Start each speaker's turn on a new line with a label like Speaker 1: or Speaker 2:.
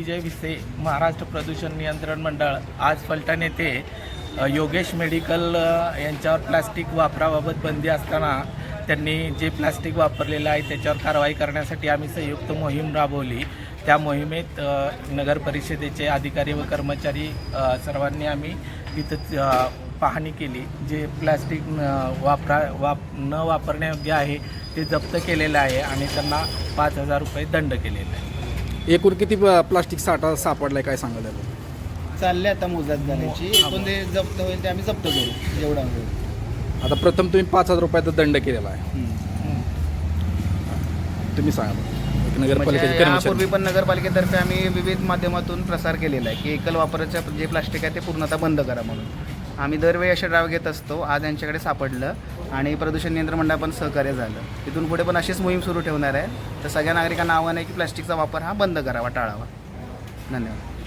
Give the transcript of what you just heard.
Speaker 1: विजय vice Maharashtra प्रदूषण नियंत्रण मंडळ आज फलटण येथे योगेश मेडिकल यांच्यावर प्लास्टिक वापराबाबत बंदी असताना त्यांनी जे प्लास्टिक वापरलेलं आहे त्याच्यावर कारवाई करण्यासाठी आम्ही संयुक्त मोहीम राबवली. त्या मोहिमेत नगर परिषदेचे अधिकारी व कर्मचारी सर्वांनी आम्ही तिथं पाहणी केली. जे प्लास्टिक वापरा वाप न वापरण्यायोग्य आहे ते जप्त केलेलं आहे आणि त्यांना पाच हजार रुपये दंड केलेला आहे.
Speaker 2: एकूण किती प्लास्टिक साठा सापडलाय काय सांगाल?
Speaker 3: चालले आता मोजात झाल्याची एकूण ते जप्त होईल ते आम्ही जप्त करू जेवढा होईल.
Speaker 2: आता प्रथम तुम्ही पाच हजार रुपयाचा दंड केलेला आहे. तुम्ही सांगा नगरपालिकेचे
Speaker 3: म्हणजे
Speaker 2: कर्मचारी.
Speaker 3: यापूर्वी पण नगरपालिकेतर्फे आम्ही विविध माध्यमातून प्रसार केलेला आहे की एकल वापराचं जे प्लास्टिक आहे ते पूर्णतः बंद करा म्हणून. आम्ही दरवेळी असे ड्राव घेत असतो. आज यांच्याकडे सापडलं आणि प्रदूषण नियंत्रण मंडळ पण सहकार्य झालं. तिथून पुढे पण अशीच मोहीम सुरू ठेवणार आहे. तर सगळ्या नागरिकांना आव्हान आहे की प्लास्टिकचा वापर हा बंद करावा टाळावा. धन्यवाद.